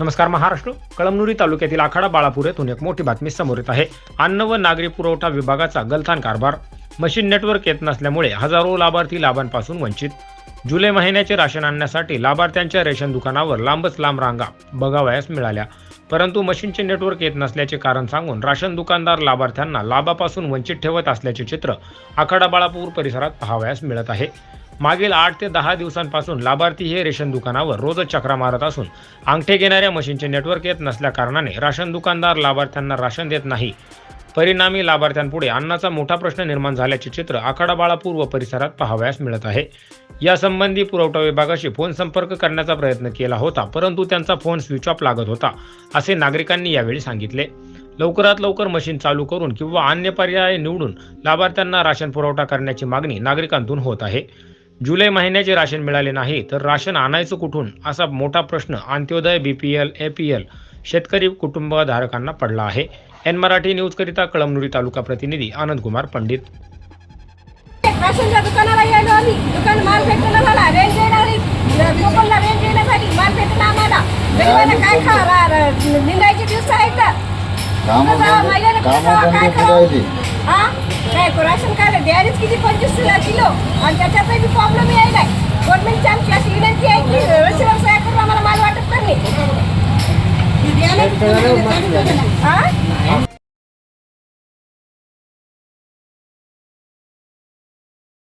नमस्कार महाराष्ट्र. कळमनुरी तालुक्यातील आखाडा बाळापूर येथून एक मोठी बातमी समोर येत आहे. अन्न व नागरी पुरवठा विभागाचा गलथान कारभार. मशीन नेटवर्क येत नसल्यामुळे हजारो लाभार्थी लाभांपासून वंचित. जुलै महिन्याचे राशन आणण्यासाठी लाभार्थ्यांच्या रेशन दुकानावर लांबच लांब रांगा बघावयास मिळाल्या. परंतु मशीनचे नेटवर्क येत नसल्याचे कारण सांगून राशन दुकानदार लाभार्थ्यांना लाभापासून वंचित ठेवत असल्याचे चित्र आखाडा बाळापूर परिसरात पाहावयास मिळत आहे. मागील आठ ते दहा दिवसांपासून लाभार्थी हे रेशन दुकानावर रोजच चक्रा मारत असून अंगठे घेणाऱ्या मशीनचे नेटवर्क येत नसल्या कारणाने राशन दुकानदार लाभार्थ्यांना राशन देत नाही. परिणामी लाभार्थ्यांपुढे अन्नाचा मोठा प्रश्न निर्माण झाल्याचे चित्र आखाडा बाळापूर व परिसरात पाहावयास मिळत आहे. यासंबंधी पुरवठा विभागाशी फोन संपर्क करण्याचा प्रयत्न केला होता परंतु त्यांचा फोन स्विच ऑफ लागत होता असे नागरिकांनी यावेळी सांगितले. लवकरात लवकर मशीन चालू करून किंवा अन्य पर्याय निवडून लाभार्थ्यांना राशन पुरवठा करण्याची मागणी नागरिकांतून होत आहे. जुलै महिन्याचे राशन मिळाले नाही तर राशन आणायचं कुठून? असा मोठा प्रश्न अंत्योदय बीपीएल एपीएल शेतकरी कुटुंबधारकांना पडला आहे. एन मराठी न्यूजकरिता कळमनुरी तालुका प्रतिनिधी आनंद कुमार पंडित. राशनच्या दुकानाला आम्ही दुकान माल भेटला रेंज येणारी कोकणला रेंज येण्यासाठी माल भेटला आम्हाला. गरिबाला काय निंदायचे दिवस आहेत काय? हा? काय राशन कार्ड 哎。